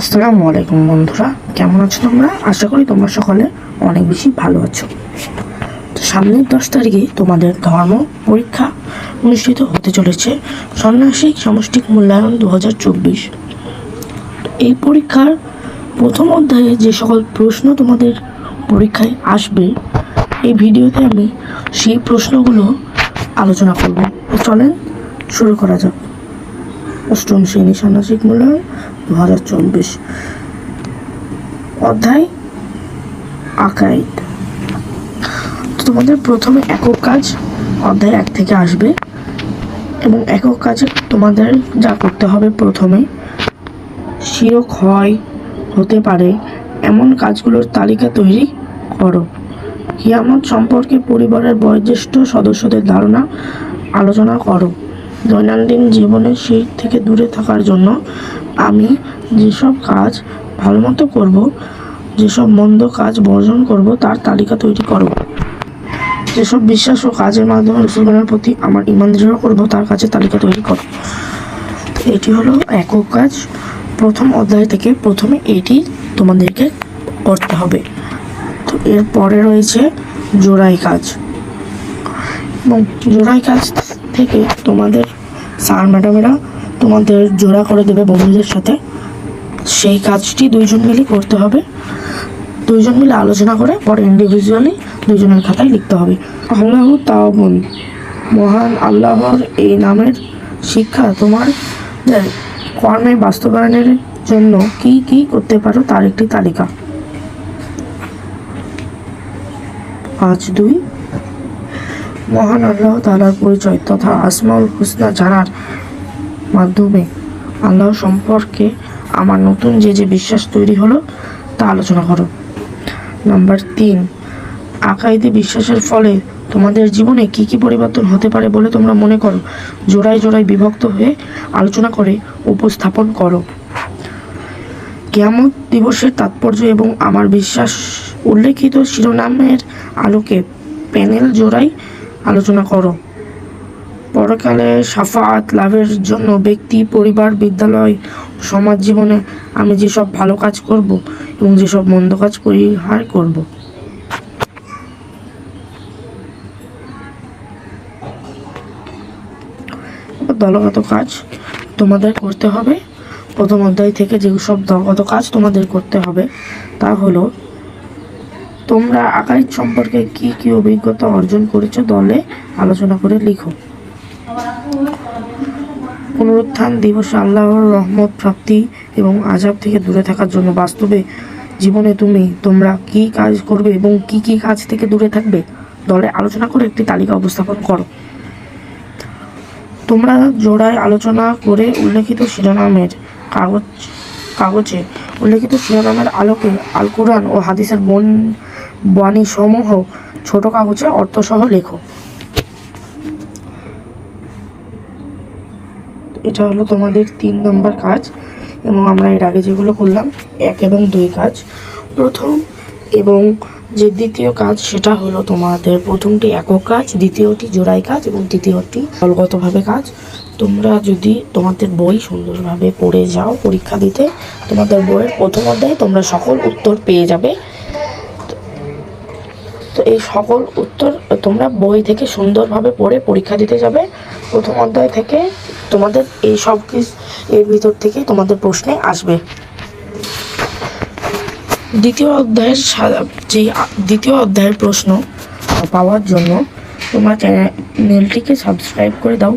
আসসালামু আলাইকুম বন্ধুরা, কেমন আছো তোমরা? আশা করি তোমরা সকলে অনেক বেশি ভালো আছো। তো সামনের দশ তারিখে তোমাদের ধর্ম পরীক্ষা অনুষ্ঠিত হতে চলেছে ষান্মাসিক সমষ্টিক মূল্যায়ন দু হাজার চব্বিশ। এই পরীক্ষার প্রথম অধ্যায়ে যে সকল প্রশ্ন তোমাদের পরীক্ষায় আসবে, এই ভিডিওতে আমি সেই প্রশ্নগুলো আলোচনা করব। চলেন শুরু করা যাক। অষ্টম শ্রেণি সন্ন্যাসিক মূল্যায়ন দু হাজার চব্বিশ তোমাদের প্রথমে একক কাজ অধ্যায় এক থেকে আসবে এবং একক কাজে তোমাদের যা করতে হবে প্রথমে শিরক হয়, হতে পারে, এমন কাজগুলোর তালিকা তৈরি করো। হিয়ামত সম্পর্কে পরিবারের বয়োজ্যেষ্ঠ সদস্যদের ধারণা আলোচনা করো। দৈনন্দিন জীবনে সেই থেকে দূরে থাকার জন্য আমি যেসব কাজ ভালো মতো করব, যেসব মন্দ কাজ বর্জন করব, তার তালিকা তৈরি করব। যেসব বিশ্বাস ও কাজের মাধ্যমে রসুলগণের প্রতি আমার ইমান দৃঢ় করব, তার কাছে তালিকা তৈরি করো এটি হলো একক কাজ। প্রথম অধ্যায় থেকে প্রথমে এটি তোমাদেরকে করতে হবে। তো এরপরে রয়েছে জোড়াই কাজ। এবং জোড়াই কাজ থেকে তোমাদের স্যার, ম্যাডামেরা তোমাদের জোড়া করে দেবে বন্ধুদের সাথে। সেই কাজটি দুইজন মিলে করতে হবে। দুইজন মিলে আলোচনা করে পরে ইন্ডিভিজুয়ালি দুইজনের খাতায় লিখতে হবে। আল্লাহ তাওবন মহান আল্লাহর এই নামের শিক্ষা তোমার কর্মে বাস্তবায়নের জন্য কি কি করতে পারো তার একটি তালিকা। পাঁচ, দুই। মহান আল্লাহ তালার পরিচয় তথা আসমাউল হুসনা জানার মাধ্যমে আল্লাহ সম্পর্কে আমার নতুন যে যে বিশ্বাস তৈরি হলো, তা আলোচনা করো। নাম্বার তিন, আকাইদে বিশ্বাসের ফলে তোমাদের জীবনে কি কি পরিবর্তন হতে পারে বলে তোমরা মনে করো? জোড়ায় জোড়ায় বিভক্ত হয়ে আলোচনা করে উপস্থাপন করো। কেয়ামত দিবসের তাৎপর্য এবং আমার বিশ্বাস উল্লেখিত শিরোনামের আলোকে প্যানেল জোড়াই আলোচনা করো। পরকালে সাফাত লাভের জন্য ব্যক্তি, পরিবার, বিদ্যালয়, সমাজ জীবনে আমি যেসব ভালো কাজ করব এবং যেসব মন্দ কাজ পরিহার করব। দলগত কাজ তোমাদের করতে হবে। প্রথম অধ্যায় থেকে যেসব দলগত কাজ তোমাদের করতে হবে তা হলো, তোমরা আকাইদ সম্পর্কে কি কি অভিজ্ঞতা অর্জন করেছ দলে আলোচনা করে লিখো। পুনরুত্থান, দিবসে আল্লাহর রহমত, প্রাপ্তি এবং আজাব থেকে দূরে থাকার জন্য বাস্তবে জীবনে তুমি, তোমরা কি কাজ করবে এবং কি কি কাজ থেকে দূরে থাকবে? দলে আলোচনা করে একটি তালিকা উপস্থাপন করো। তোমরা জোড়ায় আলোচনা করে উল্লেখিত শিরোনামের কাগজ কাগজে উল্লেখিত শিরোনামের আলোকে আল কোরআন ও হাদিসের বন বাণী সমূহ ছোট কাগজে, অর্থসহ লেখো। এটা হলো তোমাদের তিন নম্বর কাজ এবং আমরা এর আগে যেগুলো করলাম, এক এবং দুই কাজ। প্রথম এবং যে দ্বিতীয় কাজ সেটা হলো তোমাদের প্রথমটি একক কাজ, দ্বিতীয়টি জোড়াই কাজ এবং তৃতীয়টি দলগতভাবে কাজ। তোমরা যদি তোমাদের বই সুন্দরভাবে পড়ে যাও পরীক্ষা দিতে, তোমাদের বইয়ের প্রথম অধ্যায়ে তোমরা সকল উত্তর পেয়ে যাবে। তো এই সকল উত্তর তোমরা বই থেকে সুন্দরভাবে পড়ে পরীক্ষা দিতে যাবে। প্রথম অধ্যায় থেকে তোমাদের এই সব কিছু এর ভিতর থেকে তোমাদের প্রশ্নে আসবে। দ্বিতীয় অধ্যায়ের যে দ্বিতীয় অধ্যায়ের প্রশ্ন পাওয়ার জন্য তোমরা চ্যানেলটিকে সাবস্ক্রাইব করে দাও।